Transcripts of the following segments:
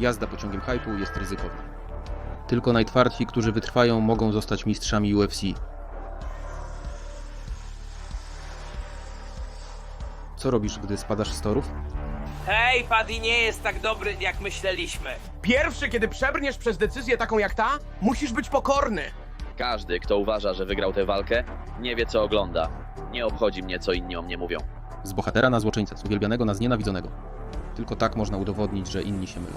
Jazda pociągiem hypu jest ryzykowna. Tylko najtwardsi, którzy wytrwają, mogą zostać mistrzami UFC. Co robisz, gdy spadasz z torów? Hej, Paddy nie jest tak dobry, jak myśleliśmy. Pierwszy, kiedy przebrniesz przez decyzję taką jak ta, musisz być pokorny. Każdy, kto uważa, że wygrał tę walkę, nie wie co ogląda. Nie obchodzi mnie, co inni o mnie mówią. Z bohatera na złoczyńcę, z uwielbianego na znienawidzonego. Tylko tak można udowodnić, że inni się mylą.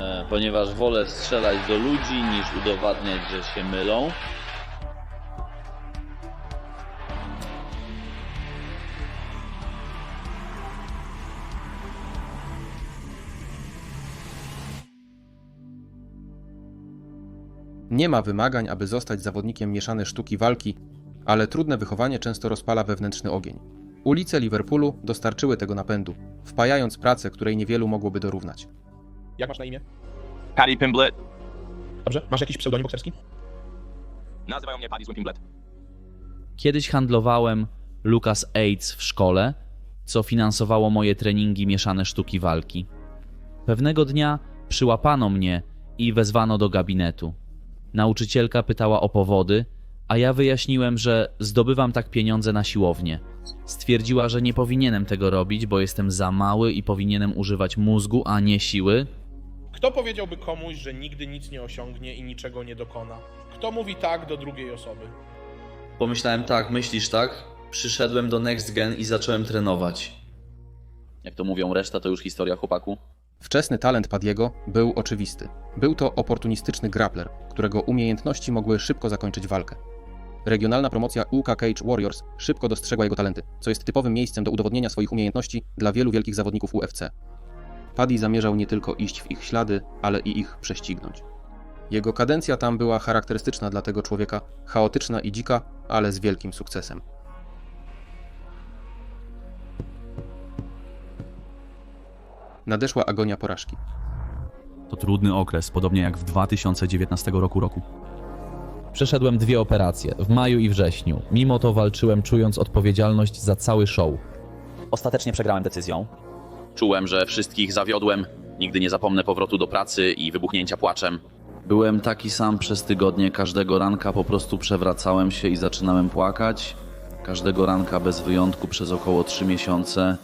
E, ponieważ wolę strzelać do ludzi niż udowadniać, że się mylą. Nie ma wymagań, aby zostać zawodnikiem mieszanej sztuki walki, ale trudne wychowanie często rozpala wewnętrzny ogień. Ulice Liverpoolu dostarczyły tego napędu, wpajając pracę, której niewielu mogłoby dorównać. Jak masz na imię? Paddy Pimblet. Dobrze. Masz jakiś pseudonim bokserski? Nazywają mnie Paddy Swim Pimblet. Kiedyś handlowałem Lucas Aids w szkole, co finansowało moje treningi mieszane sztuki walki. Pewnego dnia przyłapano mnie i wezwano do gabinetu. Nauczycielka pytała o powody, a ja wyjaśniłem, że zdobywam tak pieniądze na siłownię. Stwierdziła, że nie powinienem tego robić, bo jestem za mały i powinienem używać mózgu, a nie siły, Kto powiedziałby komuś, że nigdy nic nie osiągnie i niczego nie dokona? Kto mówi tak do drugiej osoby? Pomyślałem tak, myślisz tak? Przyszedłem do Next Gen i zacząłem trenować. Jak to mówią, reszta to już historia chłopaku. Wczesny talent Padiego był oczywisty. Był to oportunistyczny grappler, którego umiejętności mogły szybko zakończyć walkę. Regionalna promocja UK Cage Warriors szybko dostrzegła jego talenty, co jest typowym miejscem do udowodnienia swoich umiejętności dla wielu wielkich zawodników UFC. Paddy zamierzał nie tylko iść w ich ślady, ale i ich prześcignąć. Jego kadencja tam była charakterystyczna dla tego człowieka, chaotyczna i dzika, ale z wielkim sukcesem. Nadeszła agonia porażki. To trudny okres, podobnie jak w 2019 roku roku. Przeszedłem dwie operacje, w maju i wrześniu. Mimo to walczyłem czując odpowiedzialność za cały show. Ostatecznie przegrałem decyzją. Czułem, że wszystkich zawiodłem. Nigdy nie zapomnę powrotu do pracy i wybuchnięcia płaczem. Byłem taki sam przez tygodnie, każdego ranka po prostu przewracałem się i zaczynałem płakać. Każdego ranka bez wyjątku przez około 3 miesiące.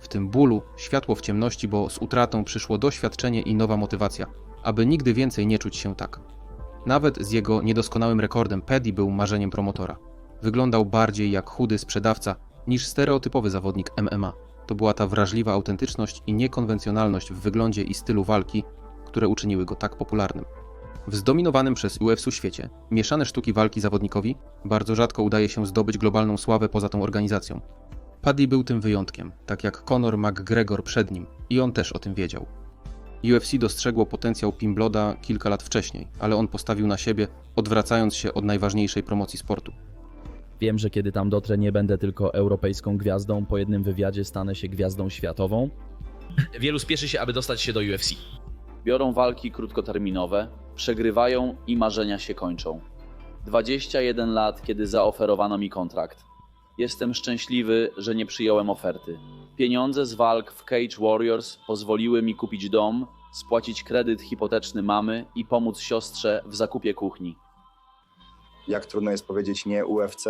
W tym bólu światło w ciemności, bo z utratą przyszło doświadczenie i nowa motywacja, aby nigdy więcej nie czuć się tak. Nawet z jego niedoskonałym rekordem Paddy był marzeniem promotora. Wyglądał bardziej jak chudy sprzedawca niż stereotypowy zawodnik MMA. To była ta wrażliwa autentyczność i niekonwencjonalność w wyglądzie i stylu walki, które uczyniły go tak popularnym. W zdominowanym przez UFC świecie mieszane sztuki walki zawodnikowi bardzo rzadko udaje się zdobyć globalną sławę poza tą organizacją. Paddy był tym wyjątkiem, tak jak Conor McGregor przed nim, i on też o tym wiedział. UFC dostrzegło potencjał Pimbloda kilka lat wcześniej, ale on postawił na siebie, odwracając się od najważniejszej promocji sportu. Wiem, że kiedy tam dotrę, nie będę tylko europejską gwiazdą, po jednym wywiadzie stanę się gwiazdą światową. Wielu spieszy się, aby dostać się do UFC. Biorą walki krótkoterminowe, przegrywają i marzenia się kończą. 21 lat, kiedy zaoferowano mi kontrakt. Jestem szczęśliwy, że nie przyjąłem oferty. Pieniądze z walk w Cage Warriors pozwoliły mi kupić dom, spłacić kredyt hipoteczny mamy i pomóc siostrze w zakupie kuchni. Jak trudno jest powiedzieć nie UFC?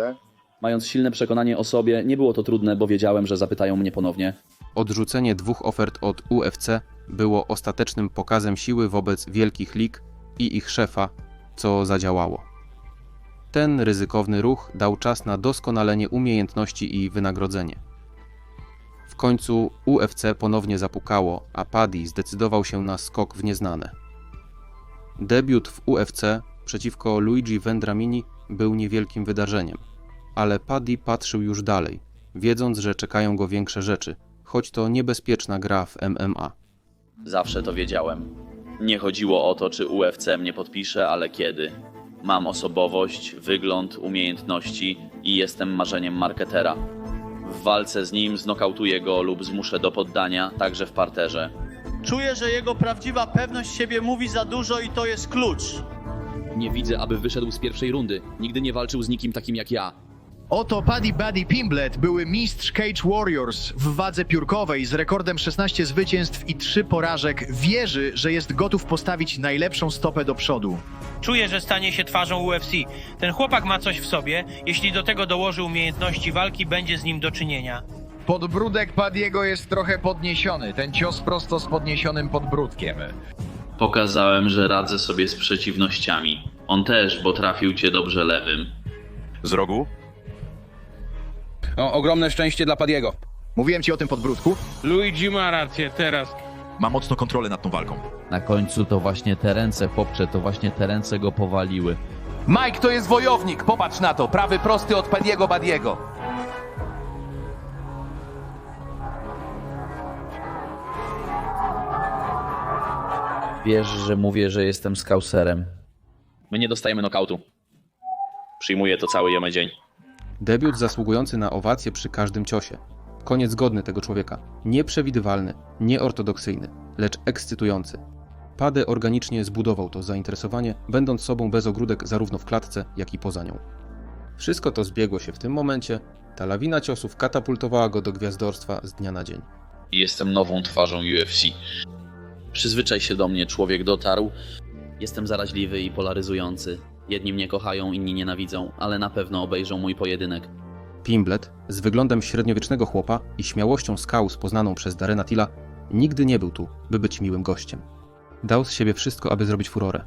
Mając silne przekonanie o sobie, nie było to trudne, bo wiedziałem, że zapytają mnie ponownie. Odrzucenie dwóch ofert od UFC było ostatecznym pokazem siły wobec wielkich lig i ich szefa, co zadziałało. Ten ryzykowny ruch dał czas na doskonalenie umiejętności i wynagrodzenie. W końcu UFC ponownie zapukało, a Paddy zdecydował się na skok w nieznane. Debiut w UFC przeciwko Luigi Vendramini był niewielkim wydarzeniem, ale Paddy patrzył już dalej, wiedząc, że czekają go większe rzeczy, choć to niebezpieczna gra w MMA. Zawsze to wiedziałem. Nie chodziło o to, czy UFC mnie podpisze, ale kiedy. Mam osobowość, wygląd, umiejętności i jestem marzeniem marketera. W walce z nim znokautuję go lub zmuszę do poddania, także w parterze. Czuję, że jego prawdziwa pewność siebie mówi za dużo i to jest klucz. Nie widzę, aby wyszedł z pierwszej rundy. Nigdy nie walczył z nikim takim jak ja. Oto Paddy Buddy Pimblet, były mistrz Cage Warriors w wadze piórkowej z rekordem 16 zwycięstw i 3 porażek, wierzy, że jest gotów postawić najlepszą stopę do przodu. Czuję, że stanie się twarzą UFC. Ten chłopak ma coś w sobie. Jeśli do tego dołoży umiejętności walki, będzie z nim do czynienia. Podbródek Padiego jest trochę podniesiony. Ten cios prosto z podniesionym podbródkiem. Pokazałem, że radzę sobie z przeciwnościami. On też, bo trafił cię dobrze lewym. Z rogu? O, ogromne szczęście dla Padiego. Mówiłem ci o tym podbródku? Luigi ma rację, teraz. Ma mocno kontrolę nad tą walką. Na końcu to właśnie te ręce, chłopcze, to właśnie te ręce go powaliły. Mike to jest wojownik, popatrz na to. Prawy prosty od Padiego Badiego. Wiesz, że mówię, że jestem skauserem. My nie dostajemy nokautu. Przyjmuję to cały jemy dzień. Debiut zasługujący na owację przy każdym ciosie. Koniec godny tego człowieka. Nieprzewidywalny, nieortodoksyjny, lecz ekscytujący. Padę organicznie zbudował to zainteresowanie, będąc sobą bez ogródek zarówno w klatce, jak i poza nią. Wszystko to zbiegło się w tym momencie, ta lawina ciosów katapultowała go do gwiazdorstwa z dnia na dzień. Jestem nową twarzą UFC. Przyzwyczaj się do mnie, człowiek dotarł. Jestem zaraźliwy i polaryzujący. Jedni mnie kochają, inni nienawidzą, ale na pewno obejrzą mój pojedynek. Pimblet, z wyglądem średniowiecznego chłopa i śmiałością skaus poznaną przez Darena Tilla, nigdy nie był tu, by być miłym gościem. Dał z siebie wszystko, aby zrobić furorę.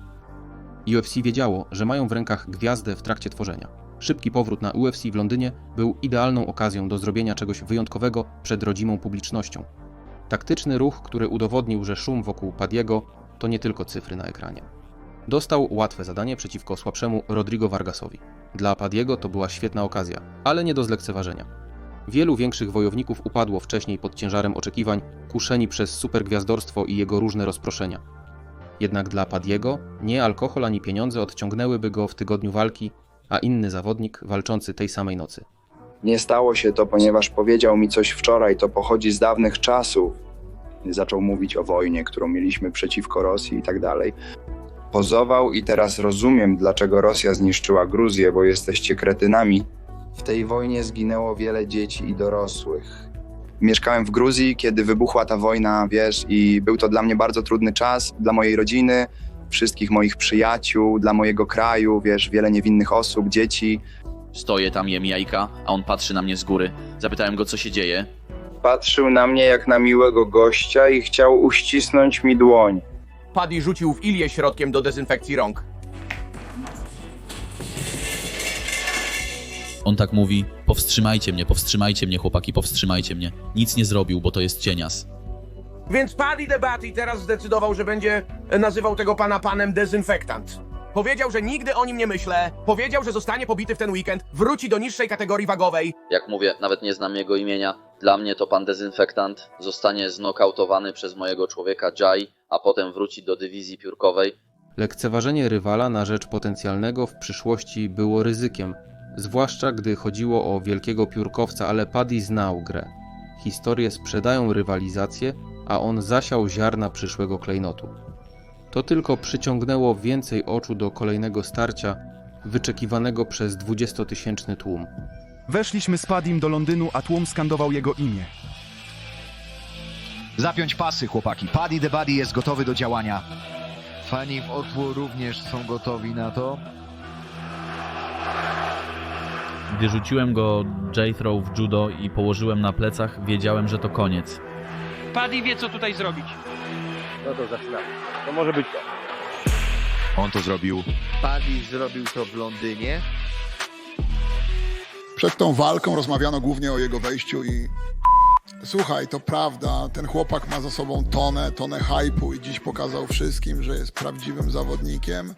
UFC wiedziało, że mają w rękach gwiazdę w trakcie tworzenia. Szybki powrót na UFC w Londynie był idealną okazją do zrobienia czegoś wyjątkowego przed rodzimą publicznością. Taktyczny ruch, który udowodnił, że szum wokół Padiego to nie tylko cyfry na ekranie. Dostał łatwe zadanie przeciwko słabszemu Rodrigo Vargasowi. Dla Padiego to była świetna okazja, ale nie do zlekceważenia. Wielu większych wojowników upadło wcześniej pod ciężarem oczekiwań, kuszeni przez supergwiazdorstwo i jego różne rozproszenia. Jednak dla Padiego nie alkohol ani pieniądze odciągnęłyby go w tygodniu walki, a inny zawodnik walczący tej samej nocy. Nie stało się to, ponieważ powiedział mi coś wczoraj, to pochodzi z dawnych czasów. Zaczął mówić o wojnie, którą mieliśmy przeciwko Rosji i tak dalej. Pozował i teraz rozumiem, dlaczego Rosja zniszczyła Gruzję, bo jesteście kretynami. W tej wojnie zginęło wiele dzieci i dorosłych. Mieszkałem w Gruzji, kiedy wybuchła ta wojna, wiesz, i był to dla mnie bardzo trudny czas, dla mojej rodziny, wszystkich moich przyjaciół, dla mojego kraju, wiesz, wiele niewinnych osób, dzieci. Stoję tam, jem jajka, a on patrzy na mnie z góry. Zapytałem go, co się dzieje. Patrzył na mnie jak na miłego gościa i chciał uścisnąć mi dłoń. Paddy rzucił w Ilię środkiem do dezynfekcji rąk. On tak mówi: Powstrzymajcie mnie, powstrzymajcie mnie, chłopaki, powstrzymajcie mnie. Nic nie zrobił, bo to jest cienias. Więc Paddy the Batty teraz zdecydował, że będzie nazywał tego pana panem dezynfektant. Powiedział, że nigdy o nim nie myślę. Powiedział, że zostanie pobity w ten weekend, wróci do niższej kategorii wagowej. Jak mówię, nawet nie znam jego imienia. Dla mnie to pan dezynfektant. Zostanie znokautowany przez mojego człowieka Jai, a potem wróci do dywizji piórkowej. Lekceważenie rywala na rzecz potencjalnego w przyszłości było ryzykiem, zwłaszcza gdy chodziło o wielkiego piórkowca, ale Paddy znał grę. Historie sprzedają rywalizację, a on zasiał ziarna przyszłego klejnotu. To tylko przyciągnęło więcej oczu do kolejnego starcia, wyczekiwanego przez dwudziestotysięczny tłum. Weszliśmy z Padim do Londynu, a tłum skandował jego imię. Zapiąć pasy, chłopaki. Paddy the Buddy jest gotowy do działania. Fani w Otło również są gotowi na to. Gdy rzuciłem go J-throw w judo i położyłem na plecach, wiedziałem, że to koniec. Paddy wie, co tutaj zrobić. No to zaczynamy. To może być to. On to zrobił. Paddy zrobił to w Londynie. Przed tą walką rozmawiano głównie o jego wejściu i słuchaj, to prawda, ten chłopak ma za sobą tonę, tonę hypu i dziś pokazał wszystkim, że jest prawdziwym zawodnikiem.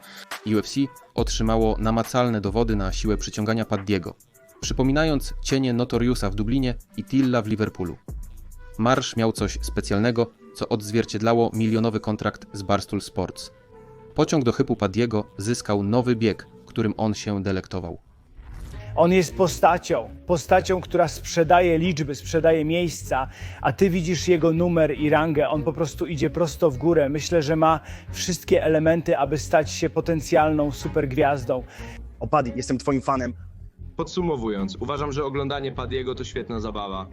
UFC otrzymało namacalne dowody na siłę przyciągania Paddiego, przypominając cienie Notoriusa w Dublinie i Tilla w Liverpoolu. Marsz miał coś specjalnego, co odzwierciedlało milionowy kontrakt z Barstool Sports. Pociąg do chybu Paddiego zyskał nowy bieg, którym on się delektował. On jest postacią, postacią, która sprzedaje liczby, sprzedaje miejsca, a ty widzisz jego numer i rangę. On po prostu idzie prosto w górę. Myślę, że ma wszystkie elementy, aby stać się potencjalną supergwiazdą. O Paddy, jestem twoim fanem. Podsumowując, uważam, że oglądanie Padiego to świetna zabawa.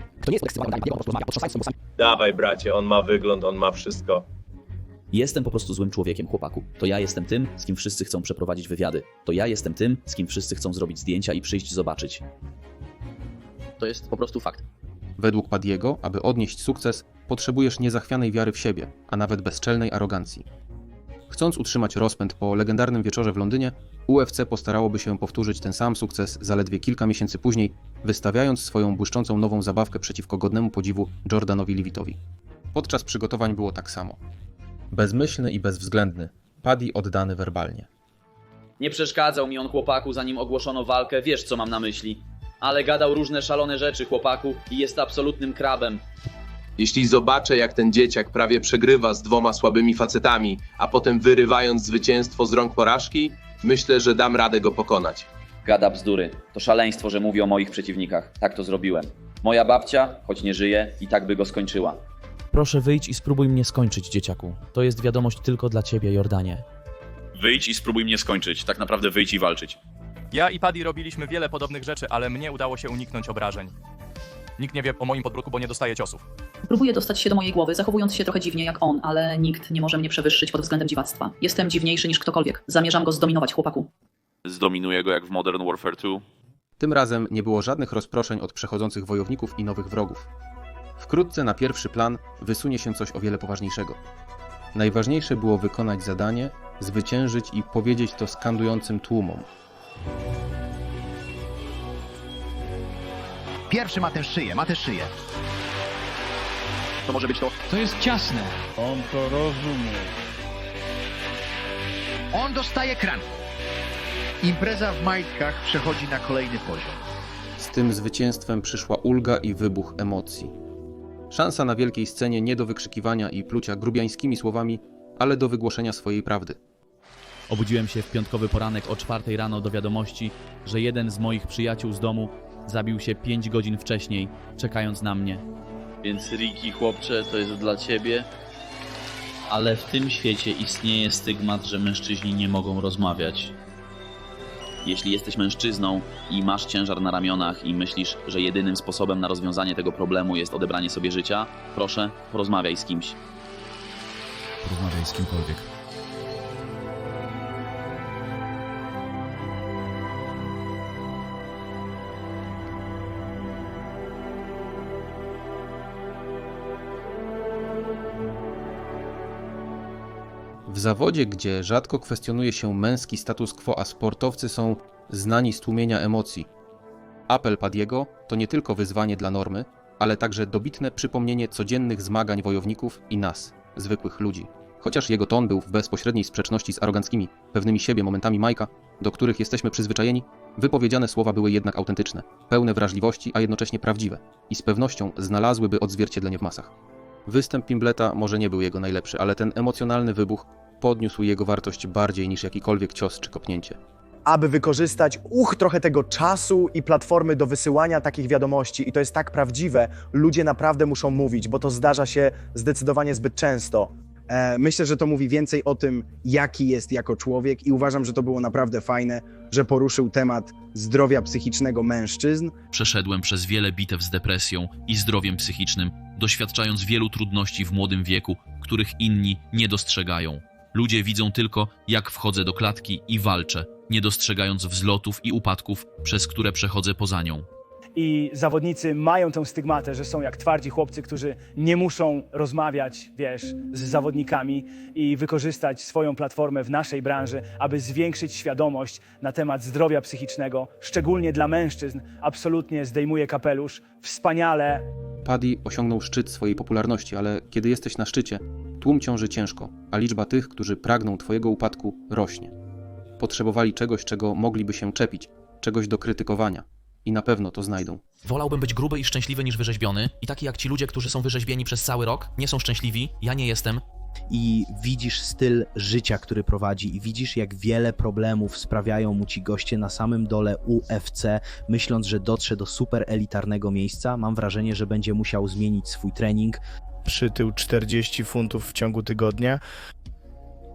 Dawaj bracie, on ma wygląd, on ma wszystko. Jestem po prostu złym człowiekiem, chłopaku. To ja jestem tym, z kim wszyscy chcą przeprowadzić wywiady. To ja jestem tym, z kim wszyscy chcą zrobić zdjęcia i przyjść zobaczyć. To jest po prostu fakt. Według Padiego, aby odnieść sukces, potrzebujesz niezachwianej wiary w siebie, a nawet bezczelnej arogancji. Chcąc utrzymać rozpęd po legendarnym wieczorze w Londynie, UFC postarałoby się powtórzyć ten sam sukces zaledwie kilka miesięcy później, wystawiając swoją błyszczącą nową zabawkę przeciwko godnemu podziwu Jordanowi Levitowi. Podczas przygotowań było tak samo. Bezmyślny i bezwzględny, Paddy oddany werbalnie. Nie przeszkadzał mi on chłopaku, zanim ogłoszono walkę, wiesz co mam na myśli. Ale gadał różne szalone rzeczy chłopaku i jest absolutnym krabem. Jeśli zobaczę, jak ten dzieciak prawie przegrywa z dwoma słabymi facetami, a potem wyrywając zwycięstwo z rąk porażki, myślę, że dam radę go pokonać. Gada bzdury. To szaleństwo, że mówi o moich przeciwnikach. Tak to zrobiłem. Moja babcia, choć nie żyje, i tak by go skończyła. Proszę wyjdź i spróbuj mnie skończyć, dzieciaku. To jest wiadomość tylko dla ciebie, Jordanie. Wyjdź i spróbuj mnie skończyć. Tak naprawdę wyjdź i walczyć. Ja i Paddy robiliśmy wiele podobnych rzeczy, ale mnie udało się uniknąć obrażeń. Nikt nie wie o moim podbrójku, bo nie dostaję ciosów. Próbuję dostać się do mojej głowy, zachowując się trochę dziwnie jak on, ale nikt nie może mnie przewyższyć pod względem dziwactwa. Jestem dziwniejszy niż ktokolwiek. Zamierzam go zdominować, chłopaku. Zdominuję go jak w Modern Warfare 2. Tym razem nie było żadnych rozproszeń od przechodzących wojowników i nowych wrogów. Wkrótce na pierwszy plan wysunie się coś o wiele poważniejszego. Najważniejsze było wykonać zadanie, zwyciężyć i powiedzieć to skandującym tłumom. Pierwszy ma tę szyję, ma tę szyję. To może być to. To jest ciasne. On to rozumie. On dostaje kran. Impreza w majtkach przechodzi na kolejny poziom. Z tym zwycięstwem przyszła ulga i wybuch emocji. Szansa na wielkiej scenie nie do wykrzykiwania i plucia grubiańskimi słowami, ale do wygłoszenia swojej prawdy. Obudziłem się w piątkowy poranek o czwartej rano do wiadomości, że jeden z moich przyjaciół z domu zabił się 5 godzin wcześniej, czekając na mnie. Więc Ricky, chłopcze, to jest dla ciebie. Ale w tym świecie istnieje stygmat, że mężczyźni nie mogą rozmawiać. Jeśli jesteś mężczyzną i masz ciężar na ramionach i myślisz, że jedynym sposobem na rozwiązanie tego problemu jest odebranie sobie życia, proszę, porozmawiaj z kimś. Porozmawiaj z kimkolwiek. Zawodzie, gdzie rzadko kwestionuje się męski status quo, a sportowcy są znani z tłumienia emocji, apel Padiego to nie tylko wyzwanie dla normy, ale także dobitne przypomnienie codziennych zmagań wojowników i nas, zwykłych ludzi. Chociaż jego ton był w bezpośredniej sprzeczności z aroganckimi, pewnymi siebie momentami Majka, do których jesteśmy przyzwyczajeni, wypowiedziane słowa były jednak autentyczne, pełne wrażliwości, a jednocześnie prawdziwe i z pewnością znalazłyby odzwierciedlenie w masach. Występ Pimbleta może nie był jego najlepszy, ale ten emocjonalny wybuch podniósł jego wartość bardziej niż jakikolwiek cios czy kopnięcie. aby wykorzystać uch trochę tego czasu i platformy do wysyłania takich wiadomości. I to jest tak prawdziwe, ludzie naprawdę muszą mówić, bo to zdarza się zdecydowanie zbyt często. E, Myślę, że to mówi więcej o tym, jaki jest jako człowiek, i uważam, że to było naprawdę fajne, że poruszył temat zdrowia psychicznego mężczyzn. Przeszedłem przez wiele bitew z depresją i zdrowiem psychicznym, doświadczając wielu trudności w młodym wieku, których inni nie dostrzegają. Ludzie widzą tylko, jak wchodzę do klatki i walczę, nie dostrzegając wzlotów i upadków, przez które przechodzę poza nią. I zawodnicy mają tę stygmatę, że są jak twardzi chłopcy, którzy nie muszą rozmawiać, wiesz, z zawodnikami i wykorzystać swoją platformę w naszej branży, aby zwiększyć świadomość na temat zdrowia psychicznego, szczególnie dla mężczyzn. Absolutnie zdejmuje kapelusz. Wspaniale. Paddy osiągnął szczyt swojej popularności, ale kiedy jesteś na szczycie, tłum ciąży ciężko, a liczba tych, którzy pragną Twojego upadku, rośnie. Potrzebowali czegoś, czego mogliby się czepić, czegoś do krytykowania. I na pewno to znajdą. Wolałbym być gruby i szczęśliwy niż wyrzeźbiony. I taki jak ci ludzie, którzy są wyrzeźbieni przez cały rok, nie są szczęśliwi, ja nie jestem. i widzisz styl życia, który prowadzi, i widzisz, jak wiele problemów sprawiają mu ci goście na samym dole UFC, myśląc, że dotrze do super elitarnego miejsca, mam wrażenie, że będzie musiał zmienić swój trening. Przytył 40 funtów w ciągu tygodnia.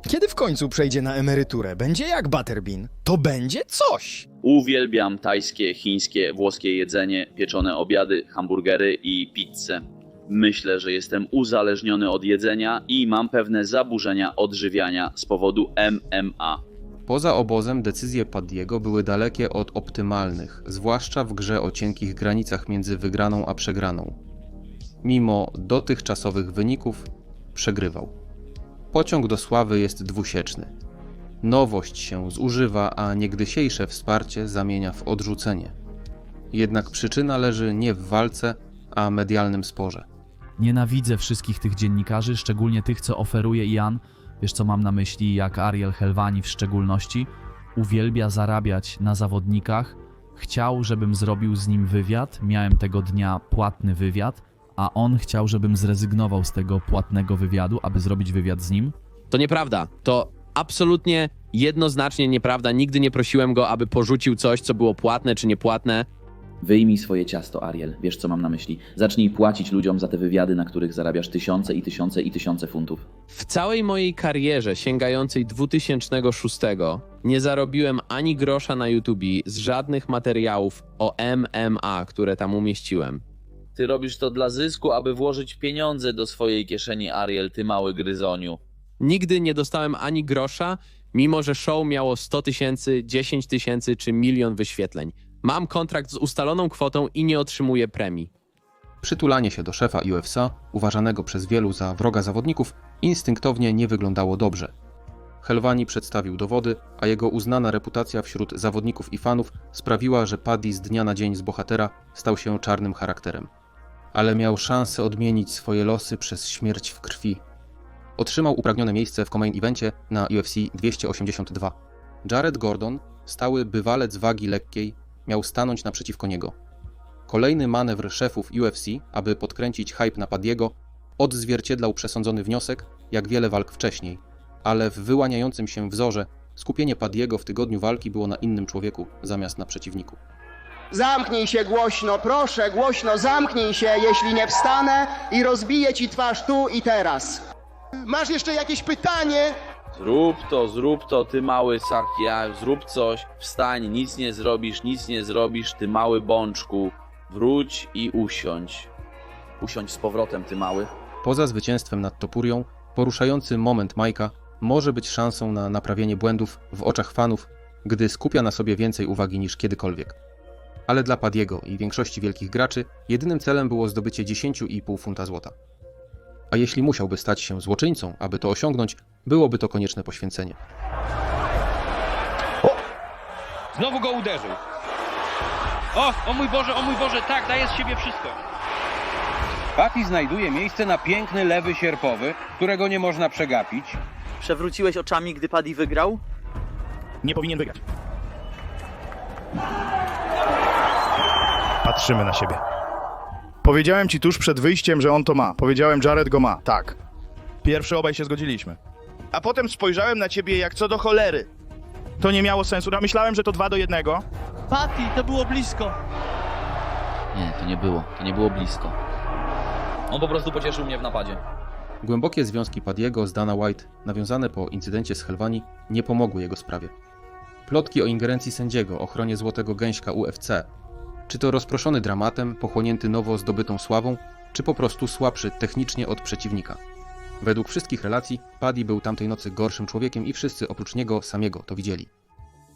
Kiedy w końcu przejdzie na emeryturę? Będzie jak Butterbean? To będzie coś! Uwielbiam tajskie, chińskie, włoskie jedzenie, pieczone obiady, hamburgery i pizzę. Myślę, że jestem uzależniony od jedzenia i mam pewne zaburzenia odżywiania z powodu MMA. Poza obozem decyzje Paddiego były dalekie od optymalnych, zwłaszcza w grze o cienkich granicach między wygraną a przegraną. Mimo dotychczasowych wyników, przegrywał. Pociąg do sławy jest dwusieczny. Nowość się zużywa, a niegdysiejsze wsparcie zamienia w odrzucenie. Jednak przyczyna leży nie w walce, a medialnym sporze. Nienawidzę wszystkich tych dziennikarzy, szczególnie tych, co oferuje Ian. Wiesz, co mam na myśli, jak Ariel Helwani w szczególności. Uwielbia zarabiać na zawodnikach. Chciał, żebym zrobił z nim wywiad. Miałem tego dnia płatny wywiad, a on chciał, żebym zrezygnował z tego płatnego wywiadu, aby zrobić wywiad z nim. To nieprawda. To absolutnie jednoznacznie nieprawda. Nigdy nie prosiłem go, aby porzucił coś, co było płatne czy niepłatne. Wyjmij swoje ciasto, Ariel. Wiesz, co mam na myśli. Zacznij płacić ludziom za te wywiady, na których zarabiasz tysiące i tysiące i tysiące funtów. W całej mojej karierze sięgającej 2006 nie zarobiłem ani grosza na YouTube z żadnych materiałów o MMA, które tam umieściłem. Ty robisz to dla zysku, aby włożyć pieniądze do swojej kieszeni, Ariel, ty mały gryzoniu. Nigdy nie dostałem ani grosza, mimo że show miało 100 tysięcy, 10 tysięcy czy milion wyświetleń. Mam kontrakt z ustaloną kwotą i nie otrzymuję premii. Przytulanie się do szefa UFC, uważanego przez wielu za wroga zawodników, instynktownie nie wyglądało dobrze. Helwani przedstawił dowody, a jego uznana reputacja wśród zawodników i fanów sprawiła, że Paddy z dnia na dzień z bohatera stał się czarnym charakterem. Ale miał szansę odmienić swoje losy przez śmierć w krwi. Otrzymał upragnione miejsce w Comain Evencie na UFC 282. Jared Gordon, stały bywalec wagi lekkiej, miał stanąć naprzeciwko niego. Kolejny manewr szefów UFC, aby podkręcić hype na Padiego, odzwierciedlał przesądzony wniosek, jak wiele walk wcześniej, ale w wyłaniającym się wzorze skupienie Padiego w tygodniu walki było na innym człowieku zamiast na przeciwniku. Zamknij się głośno, proszę, głośno zamknij się, jeśli nie wstanę i rozbiję ci twarz tu i teraz. Masz jeszcze jakieś pytanie? Zrób to, zrób to, ty mały sakia, zrób coś, wstań, nic nie zrobisz, nic nie zrobisz, ty mały bączku. Wróć i usiądź. Usiądź z powrotem, ty mały. Poza zwycięstwem nad Topurią, poruszający moment Majka może być szansą na naprawienie błędów w oczach fanów, gdy skupia na sobie więcej uwagi niż kiedykolwiek. Ale dla Padiego i większości wielkich graczy jedynym celem było zdobycie 10,5 funta złota. A jeśli musiałby stać się złoczyńcą, aby to osiągnąć, byłoby to konieczne poświęcenie. Znowu go uderzył. O, o mój Boże, o mój Boże, tak, daje z siebie wszystko. Patty znajduje miejsce na piękny lewy sierpowy, którego nie można przegapić. Przewróciłeś oczami, gdy Paddy wygrał? Nie powinien wygrać. Patrzymy na siebie. Powiedziałem ci tuż przed wyjściem, że on to ma. Powiedziałem, Jared go ma. Tak. Pierwszy obaj się zgodziliśmy. A potem spojrzałem na ciebie jak co do cholery. To nie miało sensu. Ja myślałem, że to dwa do jednego. Patty, to było blisko. Nie, to nie było. To nie było blisko. On po prostu pocieszył mnie w napadzie. Głębokie związki Padiego z Dana White, nawiązane po incydencie z Helwani, nie pomogły jego sprawie. Plotki o ingerencji sędziego, ochronie Złotego Gęśka UFC, czy to rozproszony dramatem, pochłonięty nowo zdobytą sławą, czy po prostu słabszy technicznie od przeciwnika. Według wszystkich relacji, Paddy był tamtej nocy gorszym człowiekiem i wszyscy oprócz niego samego to widzieli.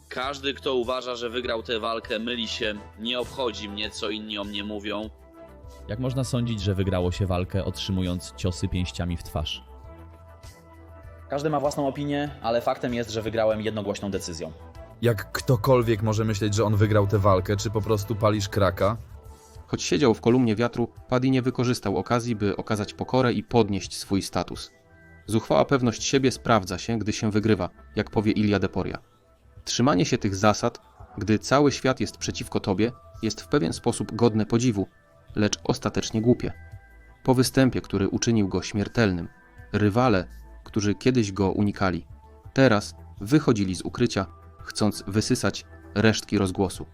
Każdy, kto uważa, że wygrał tę walkę, myli się. Nie obchodzi mnie, co inni o mnie mówią. Jak można sądzić, że wygrało się walkę otrzymując ciosy pięściami w twarz? Każdy ma własną opinię, ale faktem jest, że wygrałem jednogłośną decyzją. Jak ktokolwiek może myśleć, że on wygrał tę walkę, czy po prostu palisz kraka? Choć siedział w kolumnie wiatru, Paddy nie wykorzystał okazji, by okazać pokorę i podnieść swój status. Zuchwała pewność siebie sprawdza się, gdy się wygrywa, jak powie Ilia Deporia. Trzymanie się tych zasad, gdy cały świat jest przeciwko tobie, jest w pewien sposób godne podziwu, lecz ostatecznie głupie. Po występie, który uczynił go śmiertelnym, rywale, którzy kiedyś go unikali, teraz wychodzili z ukrycia, chcąc wysysać resztki rozgłosu.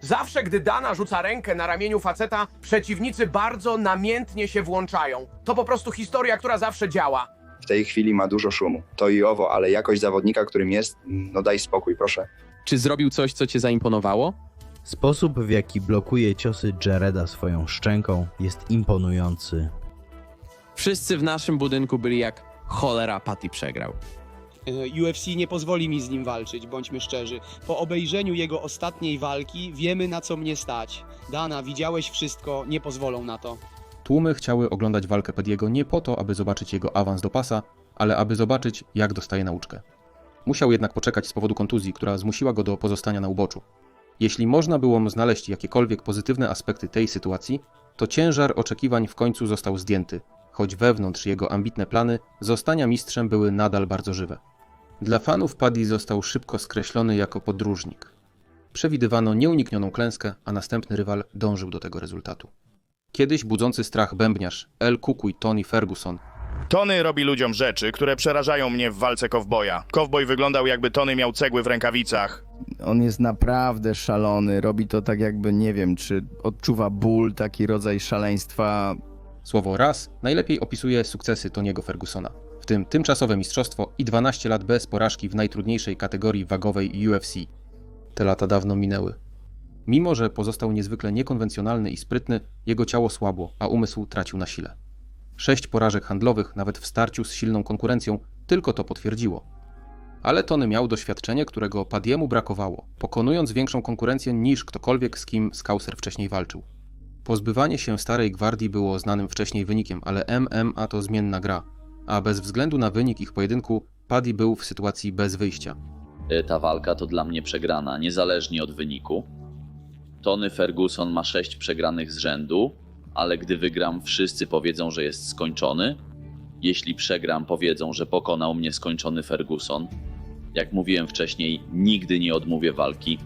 Zawsze, gdy Dana rzuca rękę na ramieniu faceta, przeciwnicy bardzo namiętnie się włączają. To po prostu historia, która zawsze działa. w tej chwili ma dużo szumu. To i owo, ale jakość zawodnika, którym jest, no daj spokój, proszę. Czy zrobił coś, co cię zaimponowało? Sposób, w jaki blokuje ciosy Jareda swoją szczęką, jest imponujący. Wszyscy w naszym budynku byli jak cholera Patty przegrał. E, UFC nie pozwoli mi z nim walczyć, bądźmy szczerzy. Po obejrzeniu jego ostatniej walki wiemy na co mnie stać. Dana, widziałeś wszystko, nie pozwolą na to. Tłumy chciały oglądać walkę Pediego nie po to, aby zobaczyć jego awans do pasa, ale aby zobaczyć, jak dostaje nauczkę. Musiał jednak poczekać z powodu kontuzji, która zmusiła go do pozostania na uboczu. Jeśli można było znaleźć jakiekolwiek pozytywne aspekty tej sytuacji, to ciężar oczekiwań w końcu został zdjęty, choć wewnątrz jego ambitne plany zostania mistrzem były nadal bardzo żywe. Dla fanów Paddy został szybko skreślony jako podróżnik. Przewidywano nieuniknioną klęskę, a następny rywal dążył do tego rezultatu. Kiedyś budzący strach bębniarz El Kukuj Tony Ferguson Tony robi ludziom rzeczy, które przerażają mnie w walce kowboja. Kowboj wyglądał jakby Tony miał cegły w rękawicach. On jest naprawdę szalony, robi to tak jakby, nie wiem, czy odczuwa ból, taki rodzaj szaleństwa. Słowo raz najlepiej opisuje sukcesy Toniego Fergusona, w tym tymczasowe mistrzostwo i 12 lat bez porażki w najtrudniejszej kategorii wagowej UFC. Te lata dawno minęły. Mimo, że pozostał niezwykle niekonwencjonalny i sprytny, jego ciało słabło, a umysł tracił na sile. Sześć porażek handlowych, nawet w starciu z silną konkurencją, tylko to potwierdziło. Ale Tony miał doświadczenie, którego Padiemu brakowało, pokonując większą konkurencję niż ktokolwiek, z kim Skauser wcześniej walczył. Pozbywanie się starej gwardii było znanym wcześniej wynikiem, ale MMA to zmienna gra, a bez względu na wynik ich pojedynku, Paddy był w sytuacji bez wyjścia. Y, Ta walka to dla mnie przegrana, niezależnie od wyniku. Tony Ferguson ma 6 przegranych z rzędu, ale gdy wygram, wszyscy powiedzą, że jest skończony. Jeśli przegram, powiedzą, że pokonał mnie skończony Ferguson. Jak mówiłem wcześniej, nigdy nie odmówię walki.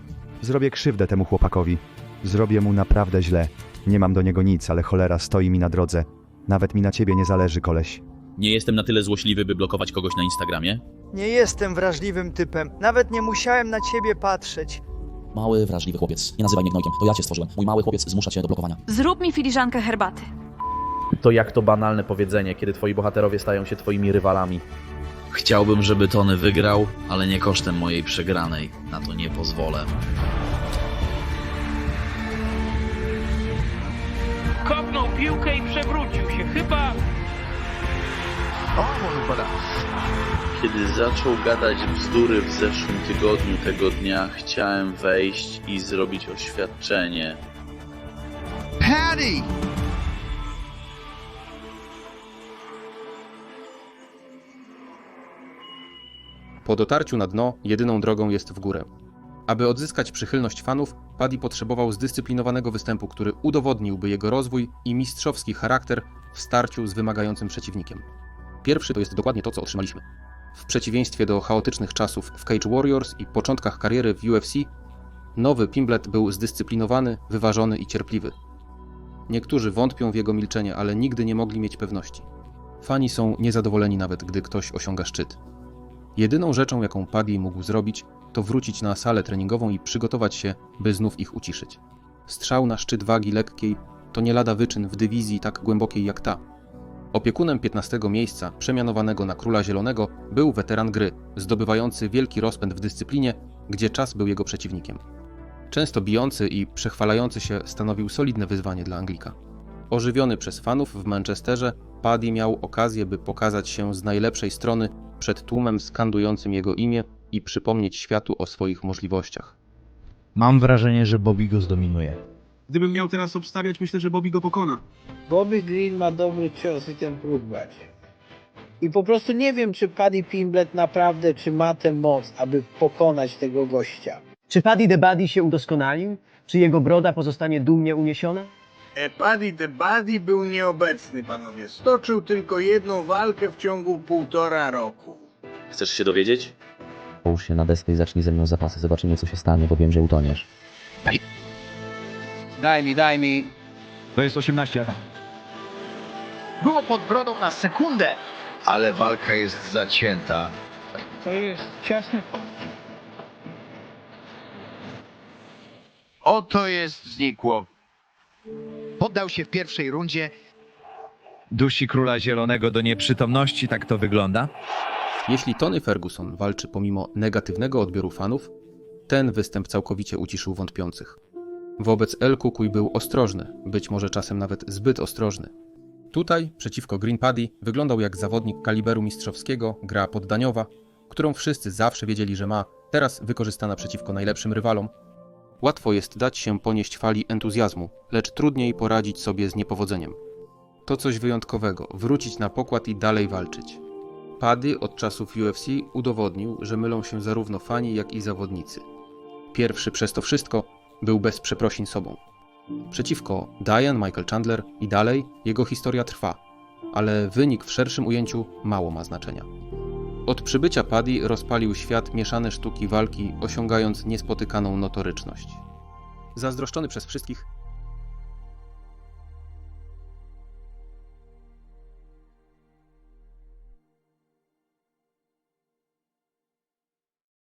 Zrobię krzywdę temu chłopakowi. Zrobię mu naprawdę źle. Nie mam do niego nic, ale cholera stoi mi na drodze. Nawet mi na ciebie nie zależy, koleś. Nie jestem na tyle złośliwy, by blokować kogoś na Instagramie. Nie jestem wrażliwym typem. Nawet nie musiałem na ciebie patrzeć. Mały, wrażliwy chłopiec. Nie nazywaj mnie gnojkiem. To ja cię stworzyłem. Mój mały chłopiec zmusza cię do blokowania. Zrób mi filiżankę herbaty. To jak to banalne powiedzenie, kiedy twoi bohaterowie stają się twoimi rywalami. Chciałbym, żeby Tony wygrał, ale nie kosztem mojej przegranej. Na to nie pozwolę. Kopnął piłkę i przewrócił się. Chyba... Kiedy zaczął gadać bzdury w zeszłym tygodniu tego dnia, chciałem wejść i zrobić oświadczenie. Patty! Po dotarciu na dno, jedyną drogą jest w górę. Aby odzyskać przychylność fanów, Paddy potrzebował zdyscyplinowanego występu, który udowodniłby jego rozwój i mistrzowski charakter w starciu z wymagającym przeciwnikiem. Pierwszy to jest dokładnie to, co otrzymaliśmy. W przeciwieństwie do chaotycznych czasów w Cage Warriors i początkach kariery w UFC, nowy Pimblet był zdyscyplinowany, wyważony i cierpliwy. Niektórzy wątpią w jego milczenie, ale nigdy nie mogli mieć pewności. Fani są niezadowoleni nawet, gdy ktoś osiąga szczyt. Jedyną rzeczą, jaką Paddy mógł zrobić, to wrócić na salę treningową i przygotować się, by znów ich uciszyć. Strzał na szczyt wagi lekkiej to nie lada wyczyn w dywizji tak głębokiej jak ta. Opiekunem 15 miejsca, przemianowanego na Króla Zielonego, był weteran gry, zdobywający wielki rozpęd w dyscyplinie, gdzie czas był jego przeciwnikiem. Często bijący i przechwalający się stanowił solidne wyzwanie dla Anglika. Ożywiony przez fanów w Manchesterze, Paddy miał okazję, by pokazać się z najlepszej strony przed tłumem skandującym jego imię i przypomnieć światu o swoich możliwościach. Mam wrażenie, że Bobby go zdominuje. Gdybym miał teraz obstawiać, myślę, że Bobby go pokona. Bobby Green ma dobry cios i ten próbować. I po prostu nie wiem, czy Paddy Pimblet naprawdę, czy ma tę moc, aby pokonać tego gościa. Czy Paddy the Buddy się udoskonalił? Czy jego broda pozostanie dumnie uniesiona? E, Paddy the Buddy był nieobecny, panowie. Stoczył tylko jedną walkę w ciągu półtora roku. Chcesz się dowiedzieć? Połóż się na deskę i zacznij ze mną zapasy. Zobaczymy, co się stanie, bo wiem, że utoniesz. Daj mi, daj mi. To jest 18. Było pod brodą na sekundę. Ale walka jest zacięta. To jest ciasny Oto jest znikło. Poddał się w pierwszej rundzie. dusi króla zielonego do nieprzytomności, tak to wygląda? Jeśli Tony Ferguson walczy pomimo negatywnego odbioru fanów, ten występ całkowicie uciszył wątpiących. Wobec El Kukuj był ostrożny, być może czasem nawet zbyt ostrożny. Tutaj, przeciwko Green Paddy, wyglądał jak zawodnik kaliberu mistrzowskiego, gra poddaniowa, którą wszyscy zawsze wiedzieli, że ma, teraz wykorzystana przeciwko najlepszym rywalom. Łatwo jest dać się ponieść fali entuzjazmu, lecz trudniej poradzić sobie z niepowodzeniem. To coś wyjątkowego, wrócić na pokład i dalej walczyć. Paddy od czasów UFC udowodnił, że mylą się zarówno fani, jak i zawodnicy. Pierwszy przez to wszystko był bez przeprosin sobą. Przeciwko Diane, Michael Chandler i dalej jego historia trwa, ale wynik w szerszym ujęciu mało ma znaczenia. Od przybycia Paddy rozpalił świat mieszane sztuki walki, osiągając niespotykaną notoryczność. Zazdroszczony przez wszystkich,